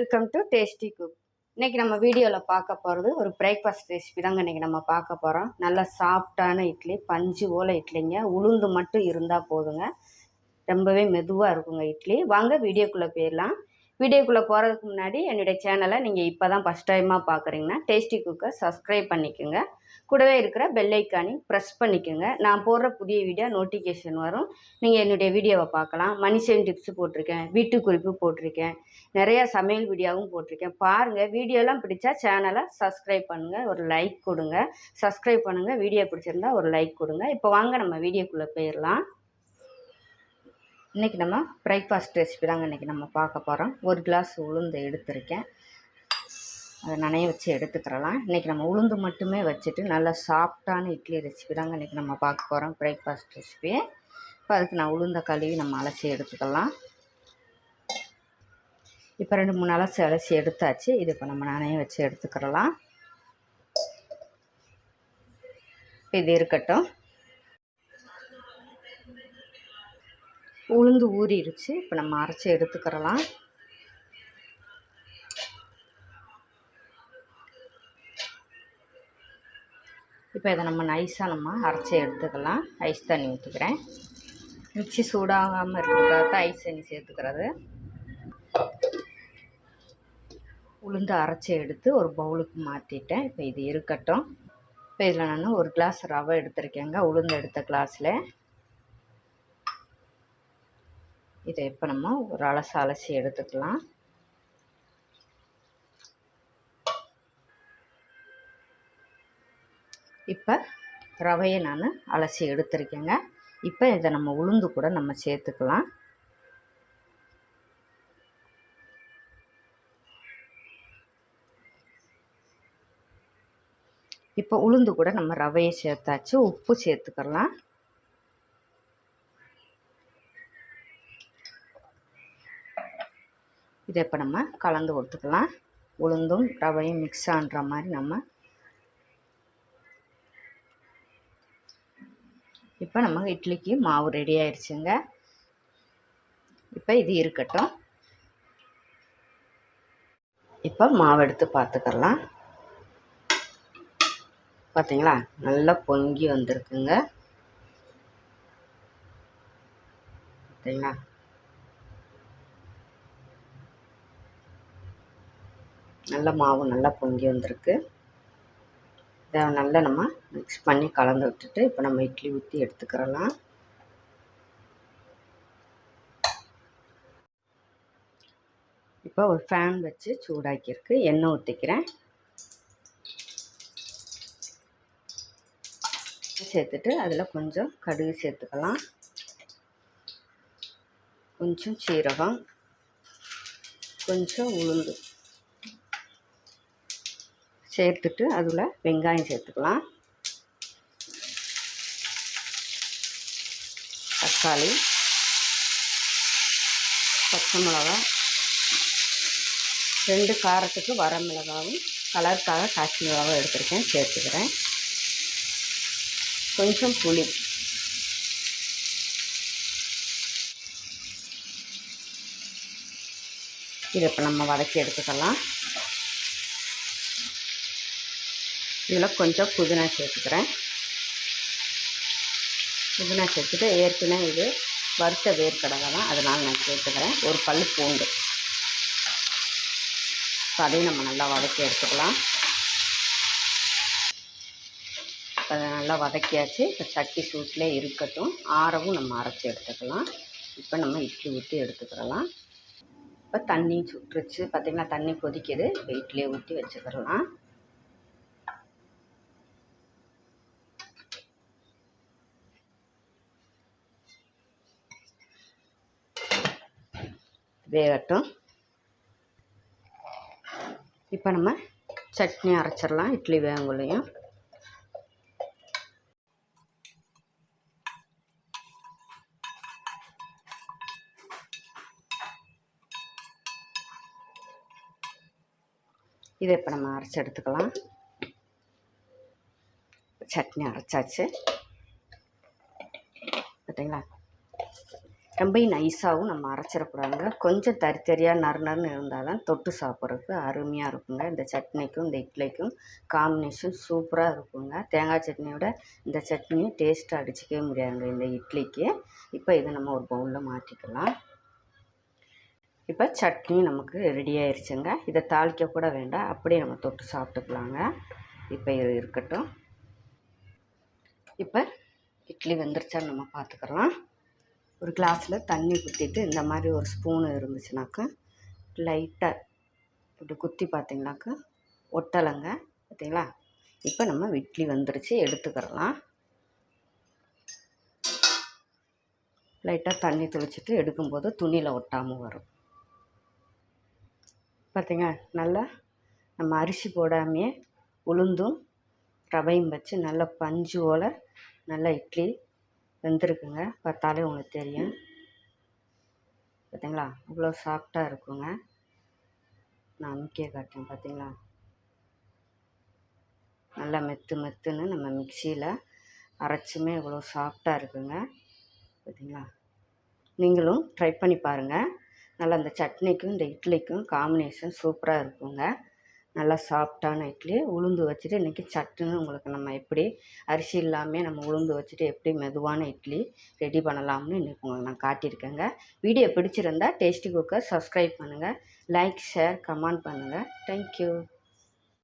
Welcome to tasty cook இன்னைக்கு நம்ம வீடியோவில் பார்க்க போகிறது ஒரு பிரேக்ஃபாஸ்ட் ரெசிபி தாங்க இன்றைக்கி நம்ம பார்க்க போகிறோம் நல்லா சாஃப்டான இட்லி பஞ்சு போல் இட்லிங்க. உளுந்து மட்டும் இருந்தால் போதுங்க. ரொம்பவே மெதுவாக இருக்குங்க இட்லி. வாங்க வீடியோக்குள்ளே போயிடலாம். வீடியோக்குள்ளே போகிறதுக்கு முன்னாடி என்னுடைய சேனலை நீங்கள் இப்போ தான் ஃபஸ்ட் டைமாக பார்க்குறீங்கன்னா டேஸ்டி குக்கை சப்ஸ்கிரைப் பண்ணிக்கோங்க. கூடவே இருக்கிற பெல் ப்ரெஸ் பண்ணிக்கோங்க. நான் போடுற புதிய வீடியோ நோட்டிஃபிகேஷன் வரும். நீங்கள் என்னுடைய வீடியோவை பார்க்கலாம். மணி சேவிங் டிப்ஸ் போட்டிருக்கேன். வீட்டு குறிப்பு போட்டிருக்கேன். நிறையா சமையல் வீடியோவும் போட்டிருக்கேன். பாருங்கள் வீடியோலாம் பிடிச்சா சேனலை சப்ஸ்கிரைப் பண்ணுங்கள் ஒரு லைக் கொடுங்க. சப்ஸ்கிரைப் பண்ணுங்கள் வீடியோ பிடிச்சிருந்தா ஒரு லைக் கொடுங்க. இப்போ வாங்க நம்ம வீடியோக்குள்ளே போயிடலாம் இன்றைக்கி நம்ம பிரேக்ஃபாஸ்ட் ரெசிபி தாங்க இன்றைக்கி நம்ம பார்க்க போகிறோம் ஒரு கிளாஸ் உளுந்து எடுத்திருக்கேன். அதை நனைய வச்சு எடுத்துக்கிறலாம். இன்றைக்கி நம்ம உளுந்து மட்டுமே வச்சுட்டு நல்லா சாஃப்டான இட்லி ரெசிபி தாங்க இன்றைக்கி நம்ம பார்க்க போகிறோம் பிரேக்ஃபாஸ்ட் ரெசிபி இப்போ அதுக்கு நான் உளுந்த கழுவி நம்ம அலசி எடுத்துக்கலாம். இப்போ ரெண்டு மூணு அலசி அலசி எடுத்தாச்சு. இது இப்போ நம்ம நனைய வச்சு எடுத்துக்கிறலாம். இது இருக்கட்டும். உளுந்து ஊறிடுச்சு. இப்போ நம்ம அரைச்சி எடுத்துக்கிறலாம். இப்போ இதை நம்ம நைஸாக நம்ம அரைச்சி எடுத்துக்கலாம். ஐஸ் தண்ணி ஊற்றுக்கிறேன் மிக்சி சூடாகாமல் இருக்கிறதுக்காக தான் ஐஸ் தண்ணி சேர்த்துக்கிறது. உளுந்து அரைச்சி எடுத்து ஒரு பவுலுக்கு மாற்றிட்டேன் இப்போ இது இருக்கட்டும். இப்போ இதில் நான் ஒரு கிளாஸ் ரவை எடுத்திருக்கேங்க. உளுந்து எடுத்த கிளாஸில் இதை இப்போ நம்ம ஒரு அலசி அலசி எடுத்துக்கலாம். இப்போ ரவையை நான் அலசி எடுத்திருக்கேங்க. இப்போ இதை நம்ம உளுந்து கூட நம்ம சேர்த்துக்கலாம். இப்போ உளுந்து கூட நம்ம ரவையை சேர்த்தாச்சு. உப்பு சேர்த்துக்கலாம். இதை இப்போ நம்ம கலந்து கொடுத்துக்கலாம். உளுந்தும் ரவையும் மிக்ஸ் ஆன்ற மாதிரி நம்ம இப்போ நம்ம இட்லிக்கு மாவு ரெடி ஆயிடுச்சுங்க இப்போ இது இருக்கட்டும். இப்போ மாவு எடுத்து பார்த்துக்கலாம் பார்த்தீங்களா நல்லா பொங்கி வந்திருக்குங்க. பார்த்தீங்களா நல்ல மாவு நல்லா பொங்கி வந்திருக்கு. இதை நல்லா நம்ம மிக்ஸ் பண்ணி கலந்து விட்டுட்டு இப்போ நம்ம இட்லி ஊற்றி எடுத்துக்கிறலாம். இப்போ ஒரு ஃபேன் வச்சு சூடாக்கியிருக்கு. எண்ணெய் ஊற்றிக்கிறேன் சேர்த்துட்டு அதில் கொஞ்சம் கடுகு சேர்த்துக்கலாம். கொஞ்சம் சீரகம். கொஞ்சம் உளுந்து. சேர்த்துட்டு அதில் வெங்காயம் சேர்த்துக்கலாம். தக்காளி பச்சை மிளகா ரெண்டு காரத்துக்கு வர மிளகாவும் கலருக்காக காய்ச்சி மிளகாவும் எடுத்துருக்கேன் சேர்த்துக்கிறேன். கொஞ்சம் புளி. இதை இப்போ நம்ம வதக்கி எடுத்துக்கலாம். இதில் கொஞ்சம் புதினா சேர்த்துக்கிறேன். புதினா சேர்த்துட்டு ஏற்கனவே இது வறுத்த வேர்க்கடலை தான். அதனால் நான் சேர்த்துக்கிறேன். ஒரு பல் பூண்டு. ஸோ அதையும் நம்ம நல்லா வதக்கி எடுத்துக்கலாம். அதை நல்லா வதக்கியாச்சு. இப்போ சட்டி சூட்டில் இருக்கட்டும். ஆறவும் நம்ம அரைச்சி எடுத்துக்கலாம். இப்போ நம்ம இட்லி ஊற்றி எடுத்துக்கிறலாம் இப்போ தண்ணி சுட்டுருச்சு. பார்த்திங்கன்னா தண்ணி கொதிக்குது. இப்போ இட்லியை ஊற்றி வச்சுக்கிறலாம் வேகட்டும். இப்போ நம்ம சட்னி அரைச்சிடலாம் இட்லி வேங்குள்ளையும் இதை இப்போ நம்ம அரைச்சி எடுத்துக்கலாம். சட்னி அரைச்சாச்சு. பார்த்தீங்களா ரொம்ப நைஸாகவும் நம்ம அரைச்சிடக்கூடாதுங்க. கொஞ்சம் தறி தறியாக நறு நறுன்னு இருந்தால் தான் தொட்டு சாப்பிட்றதுக்கு அருமையாக இருக்குங்க. இந்த சட்னிக்கும் இந்த இட்லிக்கும் காம்பினேஷன் சூப்பராக இருக்குங்க. தேங்காய் சட்னியோட இந்த சட்னியும் டேஸ்ட்டாக அடிச்சிக்கவே முடியாதுங்க இந்த இட்லிக்கு. இப்போ இதை நம்ம ஒரு பவுலில் மாற்றிக்கலாம் இப்போ சட்னி நமக்கு ரெடி ஆயிடுச்சுங்க இதை தாளிக்க கூட வேண்டாம். அப்படியே நம்ம தொட்டு சாப்பிட்டுக்கலாங்க. இப்போ இது இருக்கட்டும். இப்போ இட்லி வெந்துருச்சான்னு நம்ம பார்த்துக்கலாம். ஒரு கிளாஸில் தண்ணி ஊற்றிட்டு இந்த மாதிரி ஒரு ஸ்பூனு இருந்துச்சுனாக்கா லைட்டாக இப்படி குத்தி பார்த்திங்கனாக்கா ஒட்டலைங்க. பார்த்தீங்களா இப்போ நம்ம இட்லி வந்துருச்சு எடுத்துக்கிறலாம். லைட்டாக தண்ணி தெளிச்சிட்டு எடுக்கும்போது துணியில் ஒட்டாமல் வரும். பார்த்தீங்க நல்லா நம்ம அரிசி போடாமையே உளுந்தும் ரவையும் வச்சு நல்லா பஞ்சு போல் நல்லா இட்லி வெந்திருக்குங்க. பார்த்தாலே உங்களுக்கு தெரியும். பார்த்தீங்களா இவ்வளோ சாஃப்டாக இருக்குங்க. நான் அமுக்கிய காட்டேன் பார்த்தீங்களா நல்லா மெத்து மெத்துன்னு நம்ம மிக்சியில் அரைச்சுமே இவ்வளோ சாஃப்டாக இருக்குங்க. பார்த்தீங்களா நீங்களும் ட்ரை பண்ணி பாருங்கள் நல்லா இந்த சட்னிக்கும் இந்த இட்லிக்கும் காம்பினேஷன் சூப்பராக இருக்குங்க. நல்லா சாஃப்டான இட்லி உளுந்து வச்சுட்டு இன்றைக்கி சட்டுன்னு உங்களுக்கு நம்ம எப்படி அரிசி இல்லாமல் நம்ம உளுந்து வச்சுட்டு எப்படி மெதுவான இட்லி ரெடி பண்ணலாம்னு இன்றைக்கி உங்களுக்கு நான் காட்டியிருக்கேங்க. வீடியோ பிடிச்சிருந்தா டேஸ்டி குக்கர் சப்ஸ்கிரைப் பண்ணுங்கள் லைக் ஷேர் கமெண்ட் பண்ணுங்கள் தேங்க்யூ